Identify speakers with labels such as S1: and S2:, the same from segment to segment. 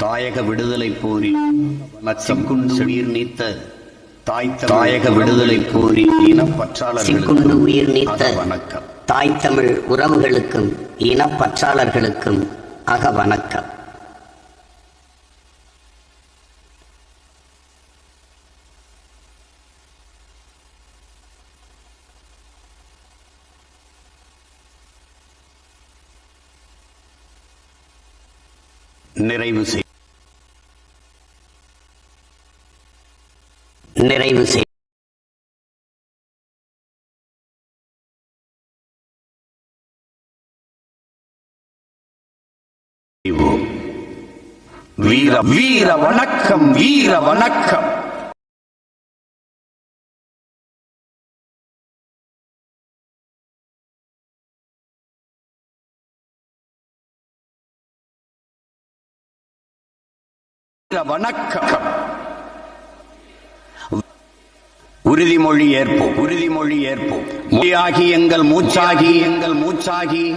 S1: தாயக விடுதலை போரி நச்சம் கொண்டு உயிர் நீத்த தாய் தாயக விடுதலை போரி
S2: சிக்குண்டு உயிர் நீத்த
S1: இனப்பற்றாளர்களுக்கு வணக்கம்.
S2: தாய் தமிழ் உறவுகளுக்கும் இனப்பற்றாளர்களுக்கும் அக வணக்கம்.
S1: நிறைவு செய்
S2: நிறைவு செய்.
S1: வீர வீர வணக்கம் வீர வணக்கம். வீர வணக்கம். உறுதிமொழி ஏற்போம். உறுதிமொழி ஏற்போம். மொழியாகி எங்கள் மூச்சாகி எங்கள் மூச்சாகி.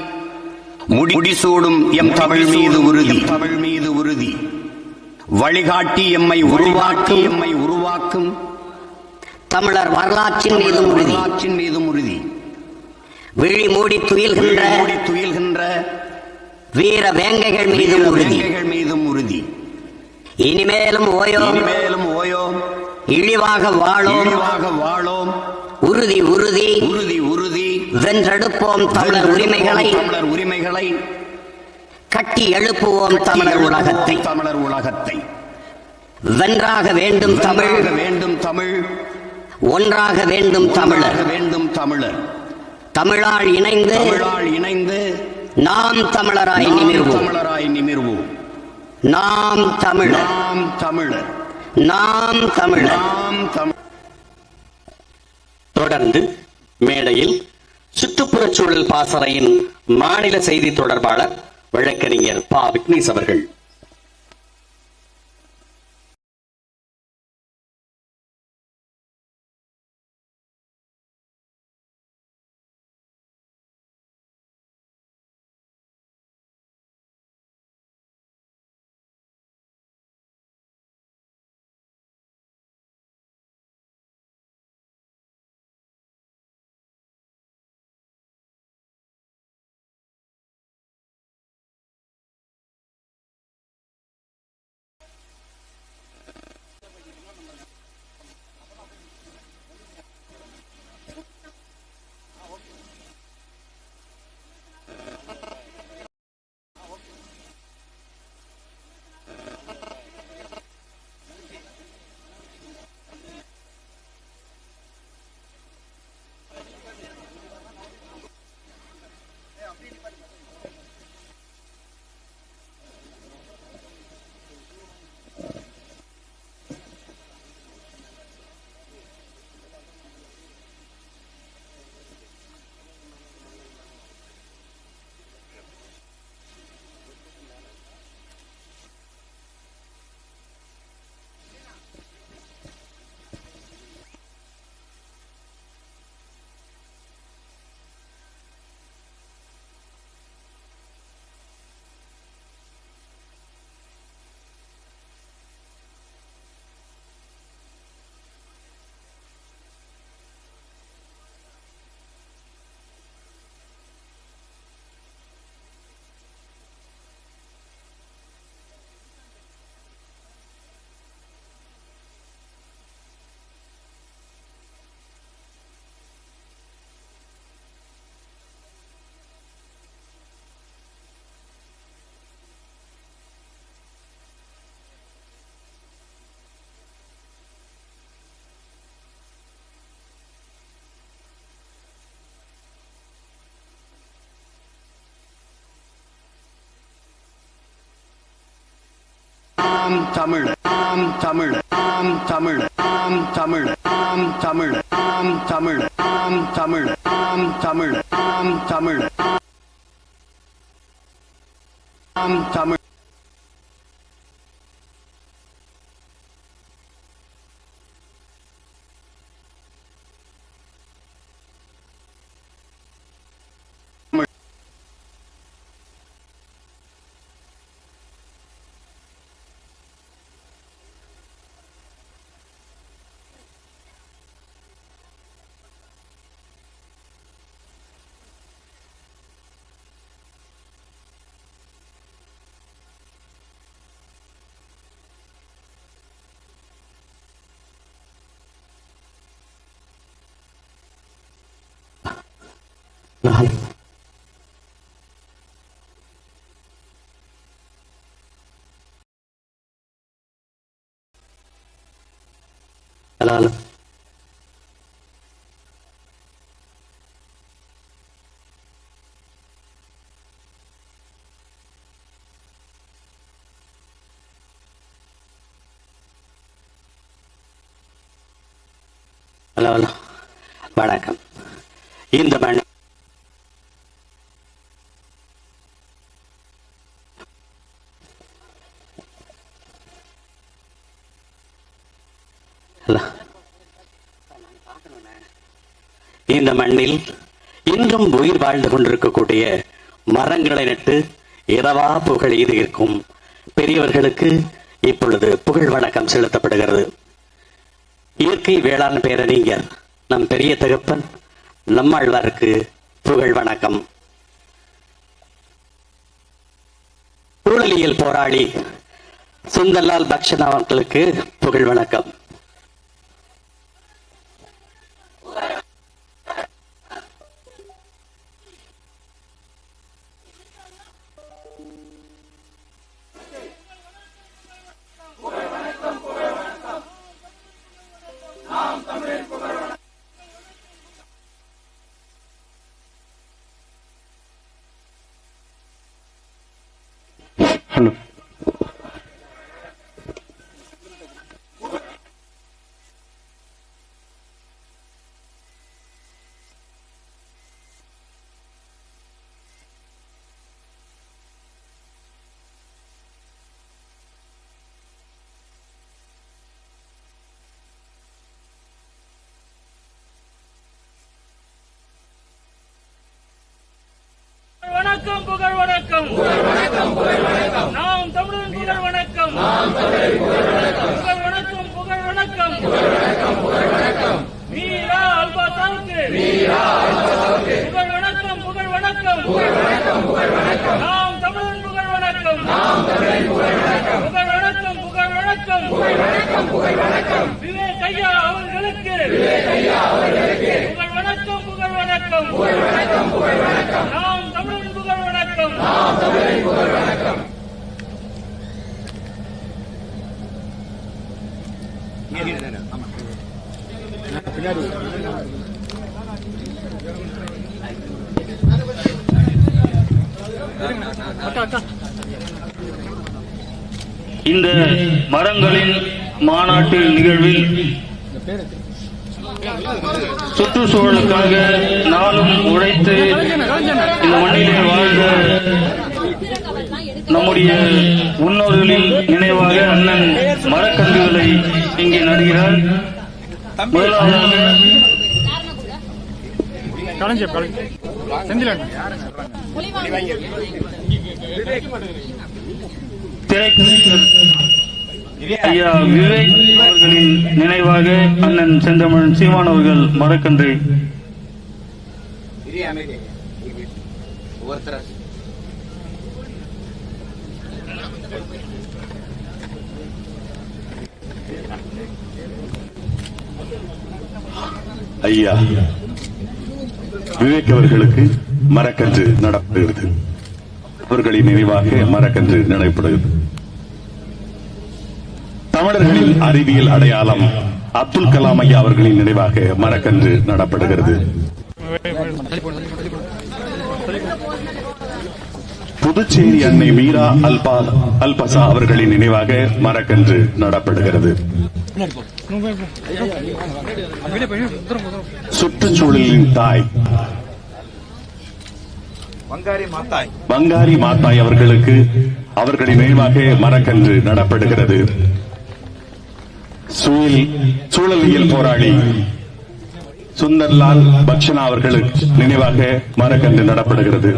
S1: முடி முடிசூடும் எம் தமிழ் மீது உறுதி. தமிழ் மீது உறுதி. வழிகாட்டி எம்மை உருவாக்கி எம்மை உருவாக்கும்.
S2: தமிழர் வரலாற்றின் மீதும் உறுதி.
S1: வரலாற்றின் மீதும் உறுதி.
S2: விழி மூடி துயில்கின்ற
S1: மூடி துயில்கின்ற
S2: வீர வேங்கைகள் மீதும் உறுதி.
S1: மீதும் உறுதி.
S2: இனிமேலும் ஓயோம்.
S1: இனிமேலும் ஓயோம்.
S2: இழிவாக வாழோம்.
S1: வாழோம்.
S2: உறுதி உறுதி.
S1: உறுதி உறுதி.
S2: வென்றெடுப்போம் தமிழர் உரிமைகளை.
S1: தமிழர் உரிமைகளை.
S2: கட்டி எழுப்புவோம் தமிழர் உலகத்தை.
S1: தமிழர் உலகத்தை.
S2: வென்றாக வேண்டும் தமிழ்.
S1: வேண்டும் தமிழ்.
S2: ஒன்றாக வேண்டும் தமிழர்.
S1: வேண்டும் தமிழர்.
S2: தமிழால் இணைந்து.
S1: தமிழால் இணைந்து.
S2: நாம் தமிழராய்
S1: நாம்
S2: நிமிர்வோம்.
S1: தமிழராய் நிமிர்வோம்.
S2: நாம் தமிழர்.
S1: நாம் தமிழர்.
S2: நாம் தமிழர்
S3: தொடர்ந்து மேடையில் சுற்றுப்புறச் சூழல் பாசறையின் மாநில செய்தி தொடர்பாளர் வழக்கறிஞர் பா. விக்னேஷ் அவர்கள்.
S1: நாம் தமிழ் நாம் தமிழ் நாம் தமிழ் நாம் தமிழ் நாம் தமிழ் நாம் தமிழ் நாம் தமிழ் நாம் தமிழ் நாம் தமிழ் நாம் தமிழ்
S3: நான் ஹலோ. வணக்கம். இந்த மண் இந்த மண்ணில் இன்றும் உயிர் வாழ்ந்து கொண்டிருக்கக்கூடிய மரங்களை நட்டு இரவா புகழ் இருக்கும் பெரியவர்களுக்கு இப்பொழுது புகழ் வணக்கம் செலுத்தப்படுகிறது. இயற்கை வேளாண் பேரறிஞர் நம் பெரிய தகப்பன் நம்மாழ்வாருக்கு புகழ் வணக்கம். சூழலியல் போராளி சுந்தர்லால் பக்ஷன் அவர்களுக்கு புகழ் வணக்கம் ஹலோ
S4: வணக்கம் புகழ் வணக்கம் நாம் தமிழன் புகழ் வணக்கம் புகழ் வணக்கம் புகழ் வணக்கம் வீரா அல்பாசாவுக்கு புகழ் வணக்கம் புகழ் வணக்கம் நாம் தமிழன் புகழ் வணக்கம் புகழ் வணக்கம் புகழ் வணக்கம் விவேக் ஐயா அவர்களுக்கு புகழ் வணக்கம் புகழ் வணக்கம். நாம் தமிழன் புகழ் வணக்கம்.
S5: இந்த மரங்களின் மாநாட்டு நிகழ்வில் சுற்றுச்சூழலுக்காக நாளும் உழைத்து இந்த மண்ணிலே வாழ்ந்த நம்முடைய முன்னோர்களின் நினைவாக அண்ணன் மரக்கன்றுகளை இங்கே நடுகிறார். முதலாவதாக ஐயா விவேக் அவர்களின் நினைவாக அண்ணன் செந்தமிழன் சீமான் அவர்கள் மரக்கன்றை.
S6: ஐயா விவேக் அவர்களுக்கு மரக்கன்று நடப்படுகிறது அவர்களின் நினைவாக மரக்கன்று நடைபெறுகிறது. தமிழர்களின் அறிவியல் அடையாளம் அப்துல் கலாம் ஐயா அவர்களின் நினைவாக மரக்கன்று நடப்படுகிறது. புதுச்சேரி அன்னை மீரா அல்பா அல்பசா அவர்களின் நினைவாக மரக்கன்று நடப்படுகிறது. சுற்றுச்சூழலின் தாய் பங்காரி மாத்தாய் அவர்களுக்கு அவர்களின் நினைவாக மரக்கன்று நடப்படுகிறது. சூழலியல் போராளி சுந்தர்லால் பக்ஷனா அவர்களுக்கு நினைவாக மரக்கன்று நடப்படுகிறது.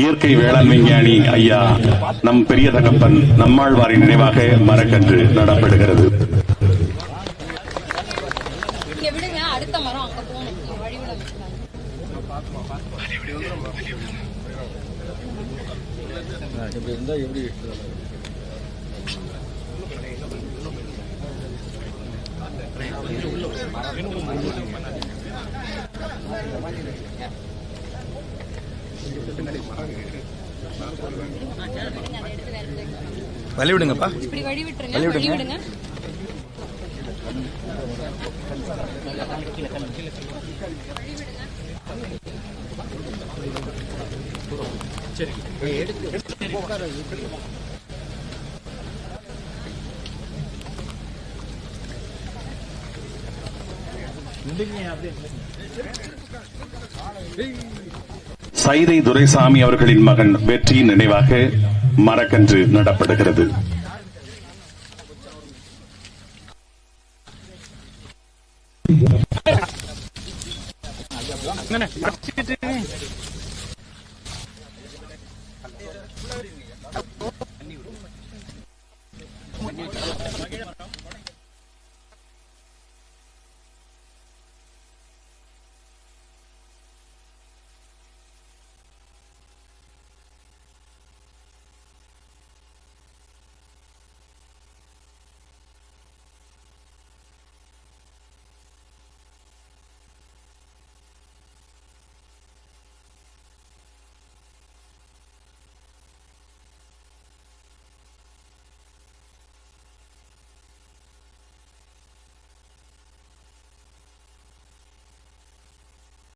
S6: இயற்கை வேளாண் விஞ்ஞானி ஐயா நம் பெரிய தகப்பன் நம்மாழ்வாரின் நினைவாக மரக்கன்று நடப்படுகிறது.
S7: அடுத்த மரம் அங்க போகணும். வழி விட விட்டுறாங்க.
S8: வழி விடுங்கப்பா
S7: இப்படி வழி விட்டுருங்க வழி
S6: சைதை துரைசாமி அவர்களின் மகன் வெற்றியின் நினைவாக மரக்கன்று நடப்படுகிறது. Yeah.